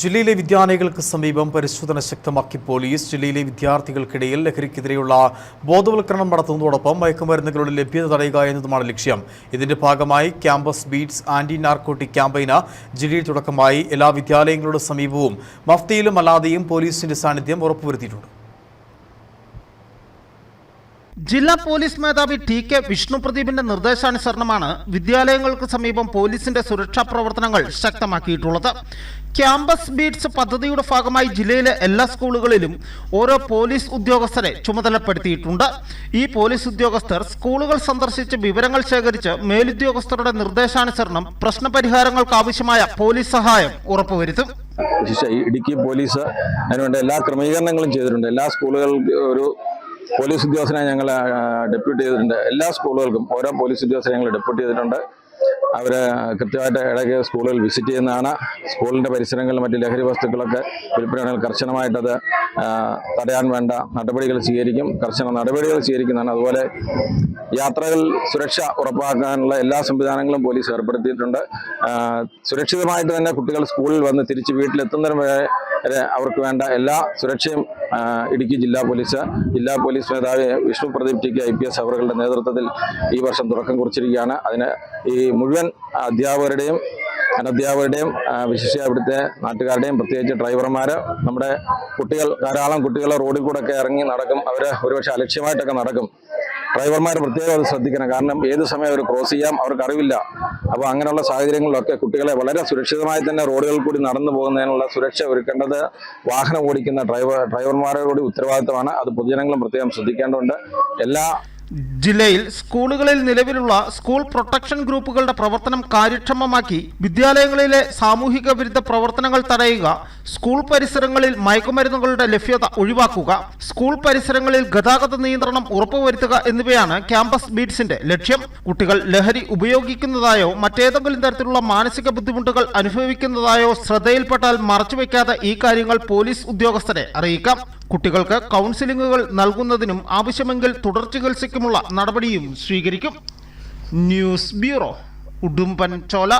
ജില്ലയിലെ വിദ്യാലയങ്ങൾക്ക് സമീപം പരിശോധന ശക്തമാക്കി പോലീസ് ജില്ലയിലെ വിദ്യാർത്ഥികൾക്കിടയിൽ ലഹരിക്കെതിരെയുള്ള ബോധവൽക്കരണം നടത്തുന്നതോടൊപ്പം മയക്കുമരുന്നുകളുടെ ലഭ്യത തടയുക എന്നതുമാണ് ലക്ഷ്യം. ഇതിന്റെ ഭാഗമായി ക്യാമ്പസ് ബീറ്റ്സ് ആന്റി നാർക്കോട്ടിക് ക്യാമ്പയിന് ജില്ലയിൽ തുടക്കമായി എല്ലാ വിദ്യാലയങ്ങളുടെ സമീപവും മഫ്തിയിലും അല്ലാതെയും പോലീസിന്റെ സാന്നിധ്യം ഉറപ്പുവരുത്തിയിട്ടുണ്ട്. ജില്ലാ പോലീസ് മേധാവി ടി കെ വിഷ്ണു പ്രദീപിന്റെ നിർദ്ദേശാനുസരണമാണ് വിദ്യാലയങ്ങൾക്ക് സമീപം പോലീസിന്റെ സുരക്ഷാ പ്രവർത്തനങ്ങൾ ശക്തമാക്കിയിട്ടുള്ളത്. ക്യാമ്പസ് ബീറ്റ്സ് പദ്ധതിയുടെ ഭാഗമായി ജില്ലയിലെ എല്ലാ സ്കൂളുകളിലും ഓരോ പോലീസ് ഉദ്യോഗസ്ഥരെ ചുമതലപ്പെടുത്തിയിട്ടുണ്ട്. ഈ പോലീസ് ഉദ്യോഗസ്ഥർ സ്കൂളുകൾ സന്ദർശിച്ച് വിവരങ്ങൾ ശേഖരിച്ച് മേലുദ്യോഗസ്ഥരുടെ നിർദ്ദേശാനുസരണം പ്രശ്നപരിഹാരങ്ങൾക്ക് ആവശ്യമായ പോലീസ് സഹായം ഉറപ്പുവരുത്തും. ഇടുക്കി പോലീസ് അതിനുവേണ്ട എല്ലാ ക്രമീകരണങ്ങളും ചെയ്തിട്ടുണ്ട്. എല്ലാ സ്കൂളുകൾക്ക് ഒരു പോലീസ് ഉദ്യോഗസ്ഥനെ ഞങ്ങൾ ഡെപ്യൂട്ട് ചെയ്തിട്ടുണ്ട്. എല്ലാ സ്കൂളുകൾക്കും ഓരോ പോലീസ് ഉദ്യോഗസ്ഥരെ ഞങ്ങൾ ഡെപ്യൂട്ട് ചെയ്തിട്ടുണ്ട്. അവർ കൃത്യമായിട്ട് ഇടയ്ക്ക് സ്കൂളുകൾ വിസിറ്റ് ചെയ്യുന്നതാണ്. സ്കൂളിന്റെ പരിസരങ്ങളിൽ മറ്റ് ലഹരി വസ്തുക്കളൊക്കെ വിൽപ്പനയാണെങ്കിൽ കർശനമായിട്ടത് തടയാൻ വേണ്ട നടപടികൾ സ്വീകരിക്കും. കർശന നടപടികൾ സ്വീകരിക്കുന്നതാണ്. അതുപോലെ യാത്രകൾ സുരക്ഷ ഉറപ്പാക്കാനുള്ള എല്ലാ സംവിധാനങ്ങളും പോലീസ് ഏർപ്പെടുത്തിയിട്ടുണ്ട്. സുരക്ഷിതമായിട്ട് തന്നെ കുട്ടികൾ സ്കൂളിൽ വന്ന് തിരിച്ച് വീട്ടിലെത്തുന്നതിന് വരെ അവർക്ക് വേണ്ട എല്ലാ സുരക്ഷയും ഇടുക്കി ജില്ലാ പോലീസ് ജില്ലാ പോലീസ് മേധാവി Vishnu Pradeep T K I P S അവരുടെ നേതൃത്വത്തിൽ ഈ വർഷം തുടക്കം കുറിച്ചിരിക്കുകയാണ്. അതിന് ഈ മുഴുവൻ അധ്യാപകരുടെയും അനധ്യാപകരുടെയും വിശിഷ്യ ഇവിടുത്തെ നാട്ടുകാരുടെയും പ്രത്യേകിച്ച് ഡ്രൈവർമാർ നമ്മുടെ കുട്ടികൾ ധാരാളം കുട്ടികൾ റോഡിൽ കൂടെ ഒക്കെ ഇറങ്ങി നടക്കും. അവർ ഒരുപക്ഷെ അലക്ഷ്യമായിട്ടൊക്കെ നടക്കും. ഡ്രൈവർമാർ പ്രത്യേകം അത് ശ്രദ്ധിക്കണം. കാരണം ഏത് സമയം അവർ ക്രോസ് ചെയ്യാം അവർക്ക് അറിവില്ല. അപ്പോൾ അങ്ങനെയുള്ള സാഹചര്യങ്ങളിലൊക്കെ കുട്ടികളെ വളരെ സുരക്ഷിതമായി തന്നെ റോഡുകളിൽ കൂടി നടന്നു പോകുന്നതിനുള്ള സുരക്ഷ ഒരുക്കേണ്ടത് വാഹനം ഓടിക്കുന്ന ഡ്രൈവർ ഡ്രൈവർമാരുടെ കൂടി ഉത്തരവാദിത്തമാണ്. അത് പൊതുജനങ്ങളും പ്രത്യേകം ശ്രദ്ധിക്കേണ്ടതുണ്ട്. എല്ലാ ജില്ലയിൽ സ്കൂളുകളിൽ നിലവിലുള്ള സ്കൂൾ പ്രൊട്ടക്ഷൻ ഗ്രൂപ്പുകളുടെ പ്രവർത്തനം കാര്യക്ഷമമാക്കി വിദ്യാലയങ്ങളിലെ സാമൂഹിക വിരുദ്ധ പ്രവർത്തനങ്ങൾ തടയുക സ്കൂൾ പരിസരങ്ങളിൽ മയക്കുമരുന്നുകളുടെ ലഭ്യത ഒഴിവാക്കുക സ്കൂൾ പരിസരങ്ങളിൽ ഗതാഗത നിയന്ത്രണം ഉറപ്പുവരുത്തുക എന്നിവയാണ് ക്യാമ്പസ് ബീറ്റ്സിന്റെ ലക്ഷ്യം. കുട്ടികൾ ലഹരി ഉപയോഗിക്കുന്നതായോ മറ്റേതെങ്കിലും തരത്തിലുള്ള മാനസിക ബുദ്ധിമുട്ടുകൾ അനുഭവിക്കുന്നതായോ ശ്രദ്ധയിൽപ്പെട്ടാൽ മറച്ചുവെക്കാതെ ഈ കാര്യങ്ങൾ പോലീസ് ഉദ്യോഗസ്ഥരെ അറിയിക്കാം. കുട്ടികൾക്ക് കൗൺസിലിംഗുകൾ നൽകുന്നതിനും ആവശ്യമെങ്കിൽ തുടർ ചികിത്സയ്ക്കുമുള്ള നടപടിയും സ്വീകരിക്കും. ന്യൂസ് ബ്യൂറോ ഉടുമ്പൻ ചോല